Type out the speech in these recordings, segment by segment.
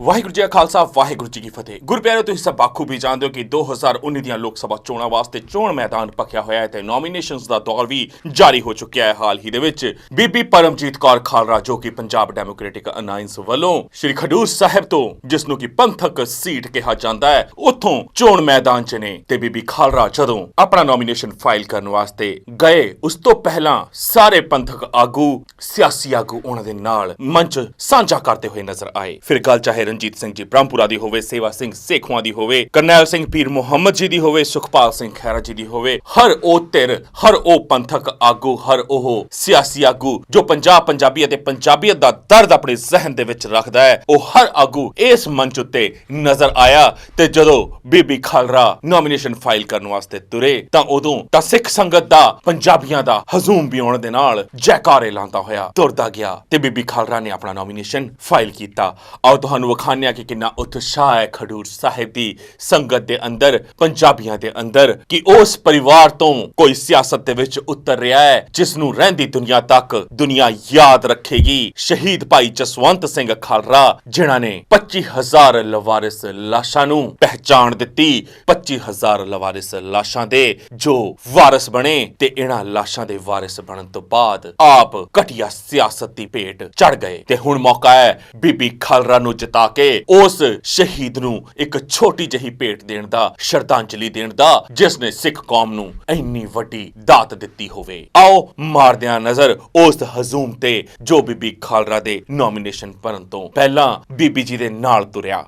ਵਾਹਿਗੁਰੂ ਜੀ ਕਾ ਖਾਲਸਾ, ਵਾਹਿਗੁਰੂ ਜੀ ਕੀ ਫਤਿਹ। ਗੁਰਪਿਆਰੇ ਤੁਸੀਂ ਸਭ ਬਾਖੂਬੀ ਜਾਣਦੇ ਹੋ ਕਿ 2019 ਦੀਆਂ ਲੋਕ ਸਭਾ ਚੋਣਾਂ ਵਾਸਤੇ ਚੋਣ ਮੈਦਾਨ ਪੱਕਿਆ ਹੋਇਆ ਹੈ ਤੇ ਨੋਮੀਨੇਸ਼ਨਸ ਦਾ ਦੌਰ ਵੀ ਜਾਰੀ ਹੋ ਚੁੱਕਿਆ ਹੈ ਹਾਲ ਹੀ ਦੇ ਵਿੱਚ। ਬੀਬੀ ਪਰਮਜੀਤ ਕੌਰ ਖਾਲਰਾ ਜੋ ਕਿ ਪੰਜਾਬ ਡੈਮੋਕ੍ਰੈਟਿਕ ਅਲਾਈਅੰਸ ਵੱਲੋਂ ਸ਼੍ਰੀ ਖਡੂਰ ਸਾਹਿਬ ਤੋਂ ਜਿਸ ਨੂੰ ਕਿ ਪੰਥਕ ਸੀਟ ਕਿਹਾ ਜਾਂਦਾ ਹੈ, ਉੱਥੋਂ ਚੋਣ ਮੈਦਾਨ 'ਚ ਨੇ। ਤੇ ਬੀਬੀ ਖਾਲਰਾ ਜਦੋਂ ਆਪਣਾ ਨੋਮੀਨੇਸ਼ਨ ਫਾਈਲ ਕਰਨ ਵਾਸਤੇ ਗਏ, ਉਸ ਤੋਂ ਪਹਿਲਾਂ ਸਾਰੇ ਪੰਥਕ ਆਗੂ, ਸਿਆਸੀ ਆਗੂ ਉਹਨਾਂ ਦੇ ਨਾਲ ਮੰਚ ਸਾਂਝਾ ਕਰਦੇ ਹੋਏ ਨਜ਼ਰ ਆਏ। ਫਿਰ ਗੱਲ ਚਾਹੇ ਰਣਜੀਤ ਸਿੰਘ ਜੀ, ਬ੍ਰਹਮਪੁਰਾ ਦੀ ਹੋਵੇ, ਸੇਵਾ ਸਿੰਘ ਸੇਖਵਾਂ ਦੀ ਹੋਵੇ, ਕਰਨੈਲ ਸਿੰਘ ਪੀਰ ਮੁਹੰਮਦ ਜੀ ਦੀ ਹੋਵੇ, ਸੁਖਪਾਲ ਸਿੰਘ ਖਹਿਰਾ ਜੀ ਦੀ ਹੋਵੇ, ਹਰ ਉਹ ਧਿਰ, ਹਰ ਉਹ ਪੰਥਕ ਆਗੂ, ਹਰ ਉਹ ਸਿਆਸੀ ਆਗੂ ਜੋ ਪੰਜਾਬ ਪੰਜਾਬੀ ਅਤੇ ਪੰਜਾਬੀਅਤ ਦਾ ਦਰਦ ਆਪਣੇ ਜ਼ਿਹਨ ਦੇ ਵਿੱਚ ਰੱਖਦਾ ਹੈ, ਉਹ ਹਰ ਆਗੂ ਇਸ ਮੰਚ ਉੱਤੇ ਨਜ਼ਰ ਆਇਆ ਤੇ ਜਦੋਂ ਬੀਬੀ ਖਾਲਰਾ ਨੋਮੀਨੇਸ਼ਨ ਫਾਈਲ ਕਰਨ ਵਾਸਤੇ ਤੁਰੇ, ਤਾਂ ਉਦੋਂ ਤਾਂ ਸਿੱਖ ਸੰਗਤ ਦਾ, ਪੰਜਾਬੀਆਂ ਦਾ ਹਜ਼ੂਮ ਵੀ ਦੇ ਨਾਲ ਜੈਕਾਰੇ ਲਾਉਂਦਾ ਹੋਇਆ ਤੁਰਦਾ ਗਿਆ ਤੇ ਬੀਬੀ ਖਾਲਰਾ ਨੇ ਆਪਣਾ ਨੋਮੀਨੇਸ਼ਨ ਫਾਈਲ ਕੀਤਾ। ਆਓ ਤੁਹਾਨੂੰ ਵਿਖਾਉਂਦੇ ਕਿ ਕਿੰਨਾ ਉਤਸ਼ਾਹ ਹੈ ਖਡੂਰ ਸਾਹਿਬ ਦੀ ਸੰਗਤ ਦੇ ਅੰਦਰ, ਪੰਜਾਬੀਆਂ ਦੇ ਅੰਦਰ, ਕਿ ਉਸ ਪਰਿਵਾਰ ਤੋਂ ਕੋਈ ਸਿਆਸਤ ਦੇ ਵਿੱਚ ਉਤਰ ਰਿਹਾ ਹੈ ਜਿਸ ਨੂੰ ਰਹਿੰਦੀ ਦੁਨੀਆ ਤੱਕ ਦੁਨੀਆ ਯਾਦ ਰੱਖੇਗੀ। ਸ਼ਹੀਦ ਭਾਈ ਜਸਵੰਤ ਸਿੰਘ ਖਾਲਰਾ, ਜਿਨ੍ਹਾਂ ਨੇ 25000 ਲਵਾਰਿਸ ਲਾਸ਼ਾਂ ਨੂੰ ਪਹਿਚਾਣ ਦਿੱਤੀ। 25000 ਲਵਾਰਿਸ ਲਾਸ਼ਾਂ ਦੇ ਜੋ ਵਾਰਿਸ ਬਣੇ ਤੇ ਇਹਨਾਂ ਲਾਸ਼ਾਂ ਦੇ ਵਾਰਿਸ ਬਣਨ ਤੋਂ ਬਾਅਦ ਆਪ ਘਟੀਆ ਸਿਆਸਤ ਦੀ ਭੇਟ ਚੜ ਗਏ। ਤੇ ਹੁਣ ਮੌਕਾ ਹੈ ਬੀਬੀ ਖਾਲਰਾ ਨੂੰ ਜਿਤਾ ਕੇ ਉਸ ਸ਼ਹੀਦ ਨੂੰ ਇੱਕ ਛੋਟੀ ਜਿਹੀ ਭੇਟ ਦੇਣ ਦਾ, ਸ਼ਰਧਾਂਜਲੀ ਦੇਣ ਦਾ, ਜਿਸ ਨੇ ਸਿੱਖ ਕੌਮ ਨੂੰ ਇੰਨੀ ਵੱਡੀ ਦਾਤ ਦਿੱਤੀ ਹੋਵੇ। ਆਓ ਮਾਰਦਿਆਂ ਨਜ਼ਰ ਉਸ ਹਜ਼ੂਮ ਤੇ ਜੋ ਬੀਬੀ ਖਾਲਰਾ ਦੇ ਨੋਮੀਨੇਸ਼ਨ ਭਰਨ ਤੋਂ ਪਹਿਲਾਂ ਬੀਬੀ ਜੀ ਦੇ ਨਾਲ ਤੁਰਿਆ।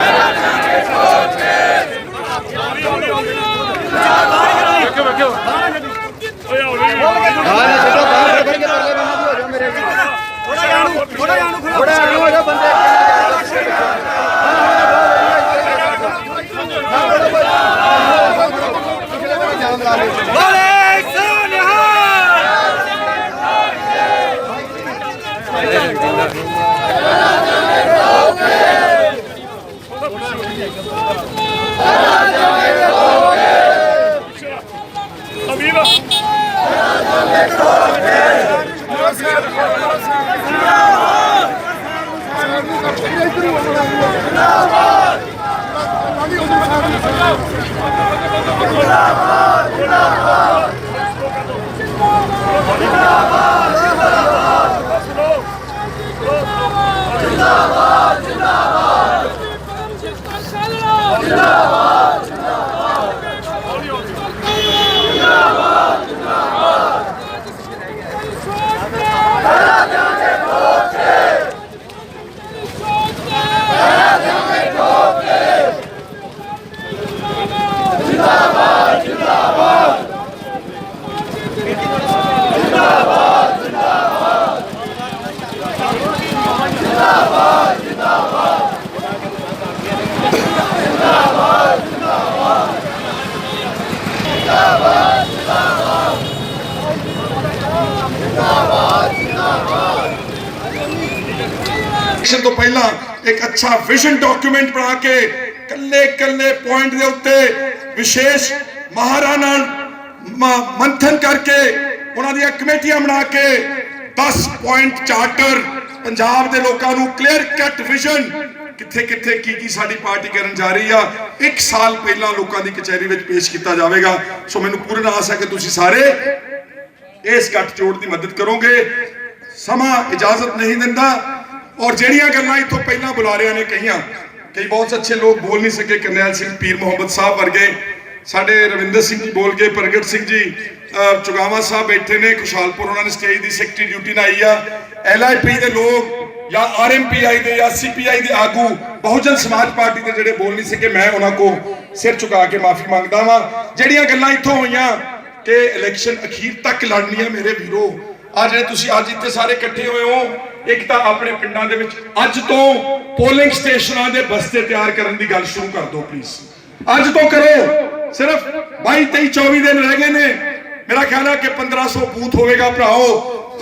ਬੋਲੇ ਇਲੈਕਸ਼ਨ ਤੋਂ ਪਹਿਲਾਂ ਇੱਕ ਅੱਛਾ ਵਿਜ਼ਨ ਡਾਕੂਮੈਂਟ ਬਣਾ ਕੇ ਕੱਲੇ ਕੱਲੇ ਪੁਆਇੰਟ ਦੇ ਉੱਤੇ ਵਿਸ਼ੇਸ਼ ਮਹਾਰਾਣਾ ਮ- ਮੰਥਨ ਕਰਕੇ ਉਹਨਾਂ ਦੀਆਂ ਕਮੇਟੀਆਂ ਬਣਾ ਕੇ 10 ਪੁਆਇੰਟ ਚਾਰਟਰ ਪੰਜਾਬ ਦੇ ਲੋਕਾਂ ਨੂੰ ਕਲੀਅਰ ਕੱਟ ਵਿਜ਼ਨ ਕਿੱਥੇ ਕਿੱਥੇ ਕੀ ਕੀ ਸਾਡੀ ਪਾਰਟੀ ਕਰਨ ਜਾ ਰਹੀ ਆ, ਇੱਕ ਸਾਲ ਪਹਿਲਾਂ ਲੋਕਾਂ ਦੀ ਕਚਹਿਰੀ ਵਿੱਚ ਪੇਸ਼ ਕੀਤਾ ਜਾਵੇਗਾ। ਸੋ ਮੈਨੂੰ ਪੂਰਨ ਆਸ ਹੈ ਕਿ ਤੁਸੀਂ ਸਾਰੇ ਇਸ ਗੱਠਜੋੜ ਦੀ ਮਦਦ ਕਰੋਗੇ। ਸਮਾਂ ਇਜਾਜ਼ਤ ਨਹੀਂ ਦਿੰਦਾ। ਔਰ ਜਿਹੜੀਆਂ ਗੱਲਾਂ ਇਥੋਂ ਪਹਿਲਾਂ ਬੁਲਾਰਿਆਂ ਨੇ ਕਹੀਆਂ ਕਈ ਬਹੁਤ ਅੱਛੇ ਲੋਕ ਬੋਲ ਨਹੀਂ ਸਕੇ, ਕਰਨੈਲ ਸਿੰਘ, ਪੀਰ ਮੁਹੰਮਦ ਸਾਹਿਬ ਵਰਗੇ। ਸਾਡੇ ਰਵਿੰਦਰ ਸਿੰਘ ਜੀ ਬੋਲ ਗਏ, ਪ੍ਰਗਟ ਸਿੰਘ ਜੀ, ਅਹ, ਚੁਗਾਵਾ ਸਾਹਿਬ ਬੈਠੇ ਨੇ, ਖੁਸ਼ਹਾਲਪੁਰ ਉਹਨਾਂ ਨੇ ਸਟੇਜ ਦੀ ਸੈਕਟਰੀ ਡਿਊਟੀ ਨਿਭਾਈ ਆ। ਐਲਆਈਪੀ ਦੇ ਲੋਕ ਜਾਂ ਆਰਐਮਪੀਆਈ ਦੇ ਜਾਂ ਸੀਪੀਆਈ ਦੇ ਆਗੂ, ਬਹੁਜਨ ਸਮਾਜ ਪਾਰਟੀ ਦੇ ਜਿਹੜੇ ਬੋਲ ਨਹੀਂ ਸਕੇ, ਮੈਂ ਉਹਨਾਂ ਕੋ ਸਿਰ ਝੁਕਾ ਕੇ ਮਾਫੀ ਮੰਗਦਾ ਵਾਂ। ਜਿਹੜੀਆਂ ਗੱਲਾਂ ਇੱਥੋਂ ਹੋਈਆਂ ਕਿ ਇਲੈਕਸ਼ਨ ਅਖੀਰ ਤੱਕ ਲੜਨੀ ਹੈ ਮੇਰੇ ਵੀਰੋ, ਆ ਜਿਹੜੇ ਤੁਸੀਂ ਅੱਜ ਇੱਥੇ ਸਾਰੇ ਇਕੱਠੇ ਹੋਏ ਹੋ ਇੱਕ ਤਾਂ ਆਪਣੇ ਪਿੰਡਾਂ ਦੇ ਵਿੱਚ ਅੱਜ ਤੋਂ ਪੋਲਿੰਗ ਸਟੇਸ਼ਨਾਂ ਦੇ ਬਸਤੇ ਤਿਆਰ ਕਰਨ ਦੀ ਗੱਲ ਸ਼ੁਰੂ ਕਰ ਦਿਓ ਪਲੀਜ਼ ਅੱਜ ਤੋਂ ਕਰੋ। ਸਿਰਫ 22 23 24 ਦਿਨ ਰਹਿ ਗਏ ਨੇ। ਮੇਰਾ ਖਿਆਲ ਹੈ ਕਿ 1500 ਬੂਥ ਹੋਵੇਗਾ ਭਰਾਓ।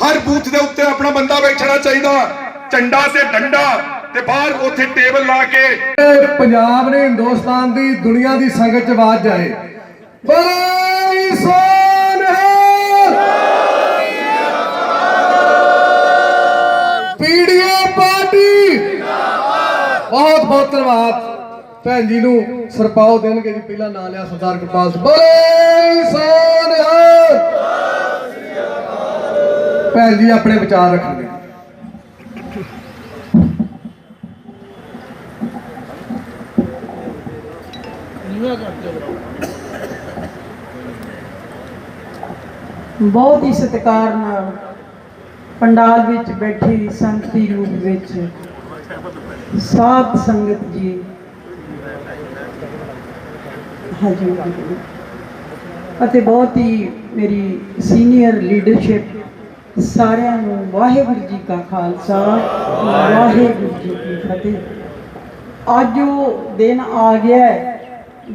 ਹਰ ਬੂਥ ਦੇ ਉੱਤੇ ਆਪਣਾ ਬੰਦਾ ਬੈਠਣਾ ਚਾਹੀਦਾ। ਝੰਡਾ ਤੇ ਡੰਡਾ ਤੇ ਬਾਹਰ ਉੱਥੇ ਟੇਬਲ ਲਾ ਕੇ। ਪੰਜਾਬ ਨੇ ਹਿੰਦੁਸਤਾਨ ਦੀ ਦੁਨੀਆ ਦੀ ਸੰਗਤ ਚ ਆਵਾਜ਼ ਜਾਏ। ਬੜੀ ਸੋਨ ਬਹੁਤ ਬਹੁਤ ਧੰਨਵਾਦ। ਭੈਣ ਜੀ ਨੂੰ ਸਰਪਾਉ ਦੇਣਗੇ ਜੀ, ਪਹਿਲਾ ਨਾਂ ਲਿਆ ਸਰਦਾਰ ਕਿਰਪਾਲ ਸਿੰਘ। ਬੜੀ ਸੋਨ ਭੈਣ ਜੀ ਆਪਣੇ ਵਿਚਾਰ ਰੱਖਣਗੇ। ਬਹੁਤ ਹੀ ਸਤਿਕਾਰ ਨਾਲ ਪੰਡਾਲ ਵਿੱਚ ਬੈਠੀ ਸੰਗਤੀ ਰੂਪ ਵਿੱਚ ਸਾਧ ਸੰਗਤ ਜੀ। ਹਾਂਜੀ। ਅਤੇ ਬਹੁਤ ਹੀ ਮੇਰੀ ਸੀਨੀਅਰ ਲੀਡਰਸ਼ਿਪ ਸਾਰਿਆਂ ਨੂੰ ਵਾਹਿਗੁਰੂ ਜੀ ਕਾ ਖਾਲਸਾ, ਵਾਹਿਗੁਰੂ ਜੀ ਕੀ ਫਤਿਹ। ਅੱਜ ਉਹ ਦਿਨ ਆ ਗਿਆ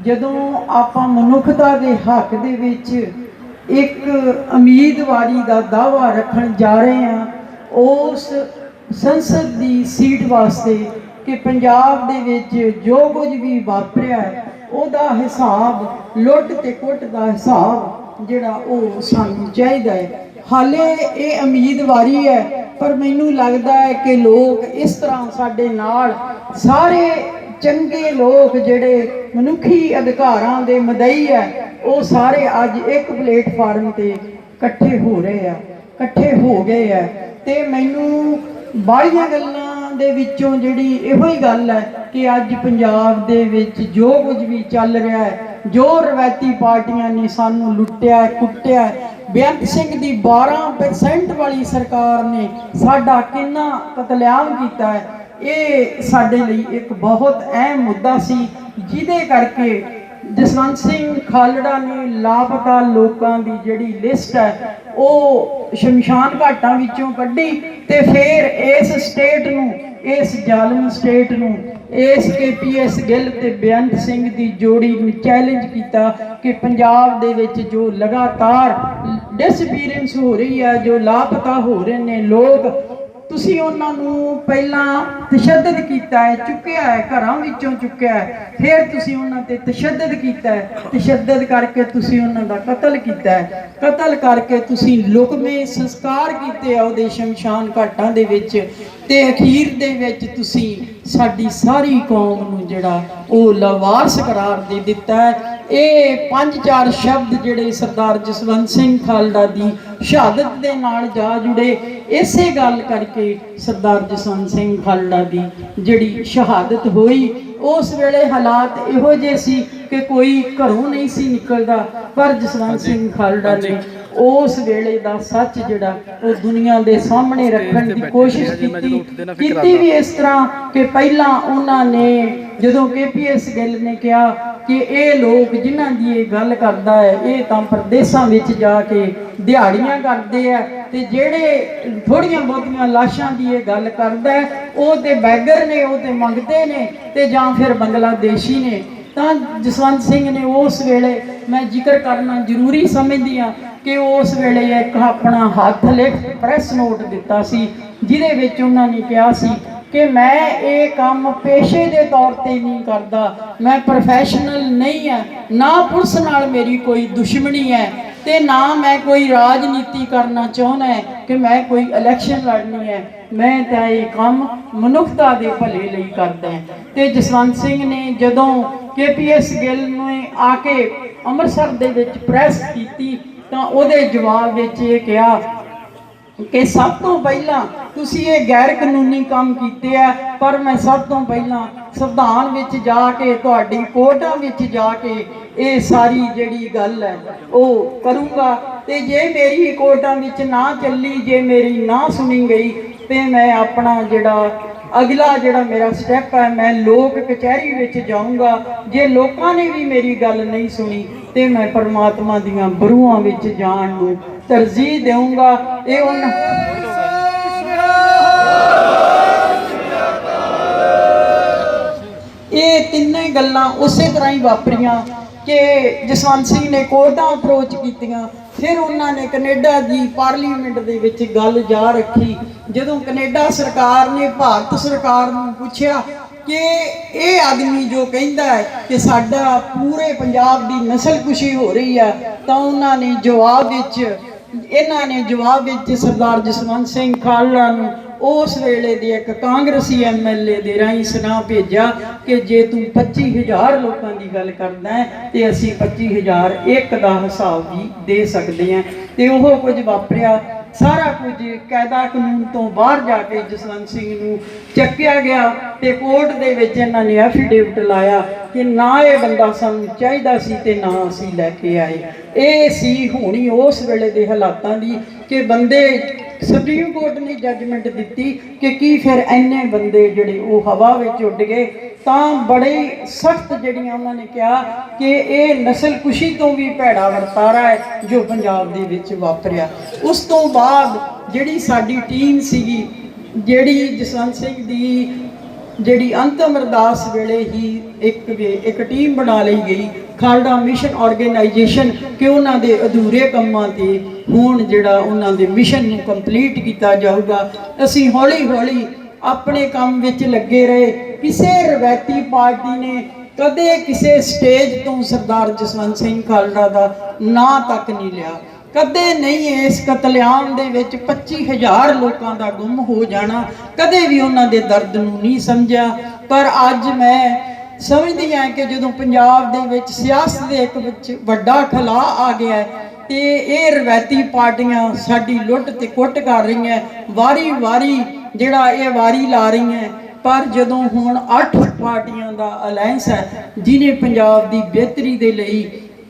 ਜਦੋਂ ਆਪਾਂ ਮਨੁੱਖਤਾ ਦੇ ਹੱਕ ਦੇ ਵਿੱਚ ਇੱਕ ਉਮੀਦਵਾਰੀ ਦਾ ਦਾਅਵਾ ਰੱਖਣ ਜਾ ਰਹੇ ਹਾਂ, ਉਸ ਸੰਸਦ ਦੀ ਸੀਟ ਵਾਸਤੇ ਕਿ ਪੰਜਾਬ ਦੇ ਵਿੱਚ ਜੋ ਕੁਝ ਵੀ ਵਾਪਰਿਆ ਉਹਦਾ ਹਿਸਾਬ ਲੁੱਟ ਤੇ ਕੁੱਟ ਦਾ ਹਿਸਾਬ ਜਿਹੜਾ ਉਹ ਸਾਨੂੰ ਚਾਹੀਦਾ ਹੈ। ਹਾਲੇ ਇਹ ਉਮੀਦਵਾਰੀ ਹੈ, ਪਰ ਮੈਨੂੰ ਲੱਗਦਾ ਹੈ ਕਿ ਲੋਕ ਇਸ ਤਰ੍ਹਾਂ ਸਾਡੇ ਨਾਲ ਸਾਰੇ ਚੰਗੇ ਲੋਕ ਜਿਹੜੇ ਮਨੁੱਖੀ ਅਧਿਕਾਰਾਂ ਦੇ ਮਦਈ ਹੈ, ਉਹ ਸਾਰੇ ਅੱਜ ਇੱਕ ਪਲੇਟਫਾਰਮ ਤੇ ਇਕੱਠੇ ਹੋ ਰਹੇ ਆ, ਇਕੱਠੇ ਹੋ ਗਏ ਆ। ਤੇ ਮੈਨੂੰ ਬਾਹਲੀਆਂ ਗੱਲਾਂ ਦੇ ਵਿੱਚੋਂ ਜਿਹੜੀ ਇਹੋ ਹੀ ਗੱਲ ਹੈ ਕਿ ਅੱਜ ਪੰਜਾਬ ਦੇ ਵਿੱਚ ਜੋ ਕੁਝ ਵੀ ਚੱਲ ਰਿਹਾ ਹੈ, ਜੋ ਰਵਾਇਤੀ ਪਾਰਟੀਆਂ ਨੇ ਸਾਨੂੰ ਲੁੱਟਿਆ, ਕੁੱਟਿਆ, ਬੇਅੰਤ ਸਿੰਘ ਦੀ 12% ਵਾਲੀ ਸਰਕਾਰ ਨੇ ਸਾਡਾ ਕਿੰਨਾ ਕਤਲੇਆਮ ਕੀਤਾ ਹੈ, ਇਹ ਸਾਡੇ ਲਈ ਇੱਕ ਬਹੁਤ ਅਹਿਮ ਮੁੱਦਾ ਸੀ, ਜਿਹਦੇ ਕਰਕੇ ਜਸਵੰਤ ਸਿੰਘ ਖਾਲੜਾ ਨੇ ਲਾਪਤਾ ਲੋਕਾਂ ਦੀ ਜਿਹੜੀ ਲਿਸਟ ਹੈ, ਉਹ ਸ਼ਮਸ਼ਾਨ ਘਾਟਾਂ ਵਿੱਚੋਂ ਕੱਢੀ ਤੇ ਫਿਰ ਇਸ ਸਟੇਟ ਨੂੰ, ਇਸ ਜ਼ਾਲਮ ਸਟੇਟ ਨੂੰ, ਇਸ ਕੇਪੀਐਸ ਗਿੱਲ ਤੇ ਬੇਅੰਤ ਸਿੰਘ ਦੀ ਜੋੜੀ ਨੂੰ ਚੈਲੰਜ ਕੀਤਾ ਕਿ ਪੰਜਾਬ ਦੇ ਵਿੱਚ ਜੋ ਲਗਾਤਾਰ ਡਿਸਪੀਰੈਂਸ ਹੋ ਰਹੀ ਹੈ, ਜੋ ਲਾਪਤਾ ਹੋ ਰਹੇ ਨੇ ਲੋਕ ਤੁਸੀਂ ਉਹਨਾਂ ਨੂੰ ਪਹਿਲਾਂ ਤਸ਼ੱਦਦ ਕੀਤਾ ਹੈ, ਚੁੱਕਿਆ ਹੈ, ਘਰਾਂ ਵਿੱਚੋਂ ਚੁੱਕਿਆ ਹੈ। ਫਿਰ ਤੁਸੀਂ ਉਹਨਾਂ ਤੇ ਤਸ਼ੱਦਦ ਕੀਤਾ ਹੈ। ਤਸ਼ੱਦਦ ਕਰਕੇ ਤੁਸੀਂ ਉਹਨਾਂ ਦਾ ਕਤਲ ਕੀਤਾ ਹੈ। ਕਤਲ ਕਰਕੇ ਤੁਸੀਂ ਲੁਕਮੇ ਸੰਸਕਾਰ ਕੀਤੇ ਆ ਉਹਦੇ ਸ਼ਮਸ਼ਾਨ ਘਾਟਾਂ ਦੇ ਵਿੱਚ ਤੇ ਅਖੀਰ ਦੇ ਵਿੱਚ ਤੁਸੀਂ ਸਾਡੀ ਸਾਰੀ ਕੌਮ ਨੂੰ ਜਿਹੜਾ ਉਹ ਲਵਾਰਸ ਕਰਾਰ ਦੇ ਦਿੱਤਾ ਹੈ। ਇਹ ਪੰਜ ਚਾਰ ਸ਼ਬਦ ਜਿਹੜੇ ਸਰਦਾਰ ਜਸਵੰਤ ਸਿੰਘ ਖਾਲੜਾ ਦੀ ਸ਼ਹਾਦਤ ਦੇ ਨਾਲ ਜਾ ਜੁੜੇ ਇਸੇ ਗੱਲ ਕਰਕੇ ਸਰਦਾਰ ਜਸਵੰਤ ਸਿੰਘ ਖਾਲੜਾ ਦੀ ਜਿਹੜੀ ਸ਼ਹਾਦਤ ਹੋਈ ਉਸ ਵੇਲੇ ਹਾਲਾਤ ਇਹੋ ਜਿਹੇ ਸੀ ਕਿ ਕੋਈ ਘਰੋਂ ਨਹੀਂ ਸੀ ਨਿਕਲਦਾ ਪਰ ਜਸਵੰਤ ਸਿੰਘ ਖਾਲੜਾ ਨੇ ਉਸ ਵੇਲੇ ਦਾ ਸੱਚ ਜਿਹੜਾ ਉਹ ਦੁਨੀਆ ਦੇ ਸਾਹਮਣੇ ਰੱਖਣ ਦੀ ਕੋਸ਼ਿਸ਼ ਕੀਤੀ ਕੀਤੀ ਵੀ ਇਸ ਤਰ੍ਹਾਂ ਕਿ ਪਹਿਲਾਂ ਉਹਨਾਂ ਨੇ ਜਦੋਂ ਕੇਪੀਐਸ ਗਿੱਲ ਨੇ ਕਿਹਾ ਕਿ ਇਹ ਲੋਕ ਜਿਨ੍ਹਾਂ ਦੀ ਇਹ ਗੱਲ ਕਰਦਾ ਹੈ, ਇਹ ਤਾਂ ਪ੍ਰਦੇਸ਼ਾਂ ਵਿੱਚ ਜਾ ਕੇ ਦਿਹਾੜੀਆਂ ਕਰਦੇ ਆ ਤੇ ਜਿਹੜੇ ਥੋੜੀਆਂ ਬਹੁਤੀਆਂ ਲਾਸ਼ਾਂ ਦੀ ਇਹ ਗੱਲ ਕਰਦਾ ਉਹ ਤੇ ਬੈਗਰ ਨੇ, ਉਹ ਤੇ ਮੰਗਦੇ ਨੇ ਤੇ ਜਾਂ ਫਿਰ ਬੰਗਲਾਦੇਸ਼ੀ ਨੇ। ਤਾਂ ਜਸਵੰਤ ਸਿੰਘ ਨੇ ਉਸ ਵੇਲੇ, ਮੈਂ ਜ਼ਿਕਰ ਕਰਨਾ ਜ਼ਰੂਰੀ ਸਮਝਦੀ ਹਾਂ ਕਿ ਉਸ ਵੇਲੇ ਇੱਕ ਆਪਣਾ ਹੱਥ ਲਿਖ ਪ੍ਰੈਸ ਨੋਟ ਦਿੱਤਾ ਸੀ, ਜਿਹਦੇ ਵਿੱਚ ਉਹਨਾਂ ਨੇ ਕਿਹਾ ਸੀ ਕਿ ਮੈਂ ਇਹ ਕੰਮ ਪੇਸ਼ੇ ਦੇ ਤੌਰ ਤੇ ਨਹੀਂ ਕਰਦਾ। ਮੈਂ ਪ੍ਰੋਫੈਸ਼ਨਲ ਨਹੀਂ ਹਾਂ। ਨਾ ਪੁਲਿਸ ਨਾਲ ਮੇਰੀ ਕੋਈ ਦੁਸ਼ਮਣੀ ਹੈ ਤੇ ਨਾ ਮੈਂ ਕੋਈ ਰਾਜਨੀਤੀ ਕਰਨਾ ਚਾਹੁੰਦਾ ਹੈ ਕਿ ਮੈਂ ਕੋਈ ਇਲੈਕਸ਼ਨ ਲੜਨੀ ਹੈ। ਮੈਂ ਤਾਂ ਇਹ ਕੰਮ ਮਨੁੱਖਤਾ ਦੇ ਭਲੇ ਲਈ ਕਰਦਾ ਹਾਂ। ਤੇ ਜਸਵੰਤ ਸਿੰਘ ਨੇ ਜਦੋਂ ਕੇਪੀਐਸ ਗਿੱਲ ਨੇ ਆ ਕੇ ਅੰਮ੍ਰਿਤਸਰ ਦੇ ਵਿੱਚ ਪ੍ਰੈਸ ਕੀਤੀ ਤਾਂ ਉਹਦੇ ਜਵਾਬ ਵਿੱਚ ਇਹ ਕਿਹਾ ਕਿ ਸਭ ਤੋਂ ਪਹਿਲਾਂ ਤੁਸੀਂ ਇਹ ਗੈਰ ਕਾਨੂੰਨੀ ਕੰਮ ਕੀਤੇ ਆ, ਪਰ ਮੈਂ ਸਭ ਤੋਂ ਪਹਿਲਾਂ ਸੰਵਿਧਾਨ ਵਿੱਚ ਜਾ ਕੇ, ਤੁਹਾਡੀ ਕੋਰਟਾਂ ਵਿੱਚ ਜਾ ਕੇ ਇਹ ਸਾਰੀ ਜਿਹੜੀ ਗੱਲ ਹੈ, ਉਹ ਕਰੂੰਗਾ। ਤੇ ਜੇ ਮੇਰੀ ਕੋਰਟਾਂ ਵਿੱਚ ਨਾ ਚੱਲੀ, ਜੇ ਮੇਰੀ ਨਾ ਸੁਣੀ ਗਈ, ਤੇ ਮੈਂ ਆਪਣਾ ਜਿਹੜਾ ਅਗਲਾ ਜਿਹੜਾ ਮੇਰਾ ਸਟੈਪ ਹੈ, ਮੈਂ ਲੋਕ ਕਚਹਿਰੀ ਵਿੱਚ ਜਾਊਂਗਾ। ਜੇ ਲੋਕਾਂ ਨੇ ਵੀ ਮੇਰੀ ਗੱਲ ਨਹੀਂ ਸੁਣੀ, ਤੇ ਮੈਂ ਪਰਮਾਤਮਾ ਦੀਆਂ ਬਰੂਹਾਂ ਵਿੱਚ ਜਾਣ ਨੂੰ ਤਰਜੀਹ ਦੇਵਾਂਗਾ ਇਹ ਉਹਨਾਂ ਇਹ ਤਿੰਨੇ ਗੱਲਾਂ ਉਸੇ ਤਰ੍ਹਾਂ ਹੀ ਵਾਪਰੀਆਂ ਕਿ ਜਸਵੰਤ ਸਿੰਘ ਨੇ ਕੋਰਟਾਂ ਅਪਰੋਚ ਕੀਤੀਆਂ, ਫਿਰ ਉਹਨਾਂ ਨੇ ਕੈਨੇਡਾ ਦੀ ਪਾਰਲੀਮੈਂਟ ਦੇ ਵਿੱਚ ਗੱਲ ਜਾ ਰੱਖੀ। ਜਦੋਂ ਕੈਨੇਡਾ ਸਰਕਾਰ ਨੇ, ਭਾਰਤ ਸਰਕਾਰ ਨੂੰ ਪੁੱਛਿਆ ਕਿ ਇਹ ਆਦਮੀ ਜੋ ਕਹਿੰਦਾ ਹੈ ਕਿ ਸਾਡਾ ਪੂਰੇ ਪੰਜਾਬ ਦੀ ਨਸਲ ਨਸਲਕੁਸ਼ੀ ਹੋ ਰਹੀ ਹੈ, ਤਾਂ ਉਹਨਾਂ ਨੇ ਜਵਾਬ ਵਿੱਚ ਇਹਨਾਂ ਨੇ ਜਵਾਬ ਵਿੱਚ ਸਰਦਾਰ ਜਸਵੰਤ ਸਿੰਘ ਖਾਲੜਾ ਨੂੰ। ਉਸ ਵੇਲੇ ਦੇ ਇੱਕ ਕਾਂਗਰਸੀ ਐਮਐਲਏ ਦੇ ਰਾਹੀਂ ਸੁਨਾ ਭੇਜਿਆ ਕਿ ਜੇ ਤੂੰ 25000 ਲੋਕਾਂ ਦੀ ਗੱਲ ਕਰਦਾ ਹੈ, ਤੇ ਅਸੀਂ 25000 ਇੱਕ ਦਾ ਹਿਸਾਬ ਵੀ ਦੇ ਸਕਦੇ ਹਾਂ। ਤੇ ਉਹ ਕੁਝ ਵਾਪਰਿਆ। ਸਾਰਾ ਕੁਝ ਕਾਇਦਾ ਕਾਨੂੰਨ ਤੋਂ ਬਾਹਰ ਜਾ ਕੇ ਜਸਵੰਤ ਸਿੰਘ ਨੂੰ ਚੱਕਿਆ ਗਿਆ ਤੇ ਕੋਰਟ ਦੇ ਵਿੱਚ ਇਹਨਾਂ ਨੇ ਐਫੀਡੇਵਿਟ ਲਾਇਆ ਕਿ ਨਾ ਇਹ ਬੰਦਾ ਸਾਨੂੰ ਚਾਹੀਦਾ ਸੀ ਤੇ ਨਾ ਅਸੀਂ ਲੈ ਕੇ ਆਏ। ਇਹ ਸੀ ਹੋਣੀ ਉਸ ਵੇਲੇ ਦੇ ਹਾਲਾਤਾਂ ਦੀ ਕਿ ਬੰਦੇ ਸੁਪਰੀਮ ਕੋਰਟ ਨੇ ਜੱਜਮੈਂਟ ਦਿੱਤੀ ਕਿ ਕੀ ਫਿਰ ਐਨੇ ਬੰਦੇ ਜਿਹੜੇ ਉਹ ਹਵਾ ਵਿੱਚ ਉੱਡ ਗਏ। ਤਾਂ ਬੜੇ ਸਖਤ ਜਿਹੜੀਆਂ ਉਹਨਾਂ ਨੇ ਕਿਹਾ ਕਿ ਇਹ ਨਸਲਕੁਸ਼ੀ ਤੋਂ ਵੀ ਭੈੜਾ ਵਰਤਾਰਾ ਹੈ ਜੋ ਪੰਜਾਬ ਦੇ ਵਿੱਚ ਵਾਪਰਿਆ। ਉਸ ਤੋਂ ਬਾਅਦ ਜਿਹੜੀ ਸਾਡੀ ਟੀਮ ਸੀਗੀ, ਜਿਹੜੀ ਜਸਵੰਤ ਸਿੰਘ ਦੀ ਜਿਹੜੀ ਅੰਤਮ ਅਰਦਾਸ ਵੇਲੇ ਹੀ ਇੱਕ ਇੱਕ ਟੀਮ ਬਣਾ ਲਈ ਗਈ। ਖਾਲੜਾ ਮਿਸ਼ਨ ਆਰਗੇਨਾਈਜੇਸ਼ਨ ਕਿ ਉਹਨਾਂ ਦੇ ਅਧੂਰੇ ਕੰਮਾਂ ਤੇ ਹੁਣ ਜਿਹੜਾ ਉਹਨਾਂ ਦੇ ਮਿਸ਼ਨ ਨੂੰ ਕੰਪਲੀਟ ਕੀਤਾ ਜਾਊਗਾ। ਅਸੀਂ ਹੌਲੀ ਹੌਲੀ ਆਪਣੇ ਕੰਮ ਵਿੱਚ ਲੱਗੇ ਰਹੇ। ਕਿਸੇ ਰਵਾਇਤੀ ਪਾਰਟੀ ਨੇ ਕਦੇ ਕਿਸੇ ਸਟੇਜ ਤੋਂ ਸਰਦਾਰ ਜਸਵੰਤ ਸਿੰਘ ਖਾਲੜਾ ਦਾ ਨਾਂ ਤੱਕ ਨਹੀਂ ਲਿਆ। ਕਦੇ ਨਹੀਂ ਇਸ ਕਤਲੇਆਮ ਦੇ ਵਿੱਚ 25000 ਲੋਕਾਂ ਦਾ ਗੁੰਮ ਹੋ ਜਾਣਾ, ਕਦੇ ਵੀ ਉਹਨਾਂ ਦੇ ਦਰਦ ਨੂੰ ਨਹੀਂ ਸਮਝਿਆ। ਪਰ ਅੱਜ ਮੈਂ ਸਮਝਦੀ ਹਾਂ ਕਿ ਜਦੋਂ ਪੰਜਾਬ ਦੇ ਵਿੱਚ ਸਿਆਸਤ ਦੇ ਇੱਕ ਵਿੱਚ ਵੱਡਾ ਖਲਾ ਆ ਗਿਆ ਹੈ, ਤੇ ਇਹ ਰਵਾਇਤੀ ਪਾਰਟੀਆਂ ਸਾਡੀ ਲੁੱਟ ਤੇ ਕੁੱਟ ਕਰ ਰਹੀਆਂ ਵਾਰੀ-ਵਾਰੀ ਜਿਹੜਾ ਇਹ ਵਾਰੀ ਲਾ ਰਹੀਆਂ ਪਰ ਜਦੋਂ ਹੁਣ 8 ਪਾਰਟੀਆਂ ਦਾ ਅਲਾਈਅੰਸ ਹੈ, ਜਿਨੇ ਪੰਜਾਬ ਦੀ ਬਿਹਤਰੀ ਦੇ ਲਈ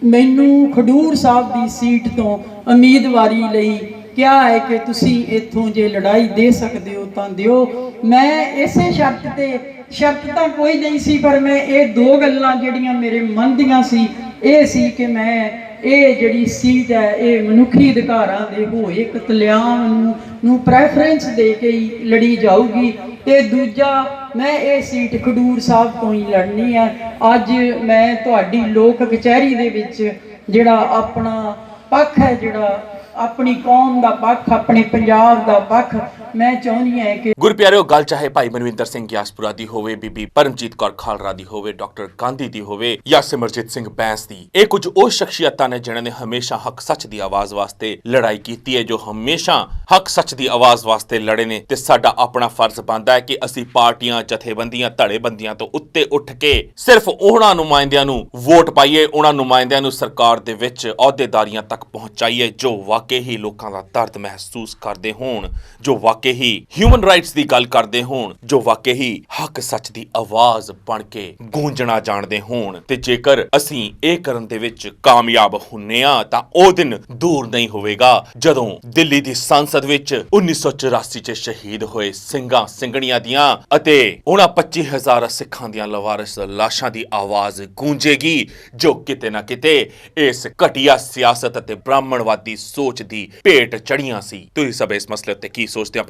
ਮੈਨੂੰ ਖਡੂਰ ਸਾਹਿਬ ਦੀ ਸੀਟ ਤੋਂ ਉਮੀਦਵਾਰੀ ਲਈ ਕਿਹਾ ਹੈ ਕਿ ਤੁਸੀਂ ਇੱਥੋਂ ਜੇ ਲੜਾਈ ਦੇ ਸਕਦੇ ਹੋ ਤਾਂ ਦਿਓ। ਮੈਂ ਇਸੇ ਸ਼ਰਤ ਤੇ, ਸ਼ਰਤ ਤਾਂ ਕੋਈ ਨਹੀਂ ਸੀ, ਪਰ ਮੈਂ ਇਹ ਦੋ ਗੱਲਾਂ ਜਿਹੜੀਆਂ ਮੇਰੇ ਮਨ ਦੀਆਂ ਸੀ, ਇਹ ਸੀ ਕਿ ਮੈਂ ਇਹ ਜਿਹੜੀ ਸੀਟ ਹੈ, ਇਹ ਮਨੁੱਖੀ ਅਧਿਕਾਰਾਂ ਦੇ ਹੋਏ ਕਤਲੇਆਮ ਨੂੰ ਨੂੰ ਪ੍ਰੈਫਰੈਂਸ ਦੇ ਕੇ ਹੀ ਲੜੀ ਜਾਊਗੀ। ਤੇ ਦੂਜਾ, ਮੈਂ ਇਹ ਸੀਟ ਖਡੂਰ ਸਾਹਿਬ ਤੋਂ ਹੀ ਲੜਨੀ ਹੈ ਅੱਜ ਮੈਂ ਤੁਹਾਡੀ ਲੋਕ ਕਚਹਿਰੀ ਦੇ ਵਿੱਚ ਜਿਹੜਾ ਆਪਣਾ ਪੱਖ ਹੈ, ਜਿਹੜਾ ਆਪਣੀ ਕੌਮ ਦਾ ਪੱਖ, ਆਪਣੇ ਪੰਜਾਬ ਦਾ ਪੱਖ ਮੈਂ ਚਾਹੁੰਦੀ ਹਾਂ ਕਿ ਗੁਰਪਿਆਰਿਓ ਗੱਲ ਚਾਹੇ ਭਾਈ ਮਨਵਿੰਦਰ ਸਿੰਘ ਗਿਆਸਪੁਰਾ ਦੀ ਹੋਵੇ, ਬੀਬੀ ਪਰਮਜੀਤ ਕੌਰ ਖਾਲੜਾ ਦੀ ਹੋਵੇ, ਡਾਕਟਰ ਗਾਂਧੀ ਦੀ ਹੋਵੇ ਜਾਂ ਸਿਮਰਜੀਤ ਸਿੰਘ ਬੈਂਸ ਦੀ, ਇਹ ਕੁਝ ਉਹ ਸ਼ਖਸੀਅਤਾਂ ਨੇ ਜਿਨ੍ਹਾਂ ਨੇ ਹਮੇਸ਼ਾ ਹੱਕ ਸੱਚ ਦੀ ਆਵਾਜ਼ ਵਾਸਤੇ ਲੜਾਈ ਕੀਤੀ ਹੈ, ਜੋ ਹਮੇਸ਼ਾ ਹੱਕ ਸੱਚ ਦੀ ਆਵਾਜ਼ ਵਾਸਤੇ ਲੜੇ ਨੇ। ਤੇ ਸਾਡਾ ਆਪਣਾ ਫਰਜ਼ ਬਣਦਾ ਹੈ ਕਿ ਅਸੀਂ ਪਾਰਟੀਆਂ, ਜਥੇਬੰਦੀਆਂ, ਧੜੇਬੰਦੀਆਂ ਤੋਂ ਉੱਤੇ ਉੱਠ ਕੇ ਸਿਰਫ ਉਹਨਾਂ ਨੁਮਾਇੰਦਿਆਂ ਨੂੰ ਵੋਟ ਪਾਈਏ, ਉਹਨਾਂ ਨੁਮਾਇੰਦਿਆਂ ਨੂੰ ਸਰਕਾਰ ਦੇ ਵਿੱਚ ਅਹੁਦੇਦਾਰੀਆਂ ਤੱਕ ਪਹੁੰਚਾਈਏ, ਜੋ ਵਾਕਈ ਹੀ ਲੋਕਾਂ ਦਾ ਦਰਦ ਮਹਿਸੂਸ ਕਰਦੇ ਹੋਣ, ਜੋ ਵਾਕਈ ਹੀ ਹਿਊਮਨ ਰਾਈਟਸ ਦੀ ਗੱਲ ਕਰਦੇ ਹੋਣ, ਜੋ ਵਾਕਈ ਹੀ ਹੱਕ ਸੱਚ ਦੀ ਆਵਾਜ਼ ਬਣ ਕੇ ਗੂੰਜਣਾ ਜਾਣਦੇ ਹੋਣ ਤੇ ਜੇਕਰ ਅਸੀਂ ਇਹ ਕਰਨ ਦੇ ਵਿੱਚ ਕਾਮਯਾਬ ਹੁੰਨੇ ਆ, ਤਾਂ ਉਹ ਦਿਨ ਦੂਰ ਨਹੀਂ ਹੋਵੇਗਾ। ਜਦੋਂ ਦਿੱਲੀ ਦੀ ਸੰਸਦ ਵਿੱਚ 1984 ਚ ਸ਼ਹੀਦ ਹੋਏ ਸਿੰਘਾਂ ਸਿੰਘਣੀਆਂ ਦੀਆਂ ਅਤੇ ਉਹਨਾਂ 25000 ਸਿੱਖਾਂ ਦੀਆਂ ਲਵਾਰਸ ਲਾਸ਼ਾਂ ਦੀ ਆਵਾਜ਼ ਗੂੰਜੇਗੀ, ਜੋ ਕਿਤੇ ਨਾ ਕਿਤੇ ਇਸ ਘਟੀਆ ਸਿਆਸਤ ਅਤੇ ਬ੍ਰਾਹਮਣਵਾਦੀ ਸੋਚ ਦੀ ਭੇਟ ਚੜੀਆਂ ਸੀ। ਤੁਸੀਂ ਸਭ ਇਸ ਮਸਲੇ ਉੱਤੇ ਕੀ ਸੋਚਦੇ ਹੋ?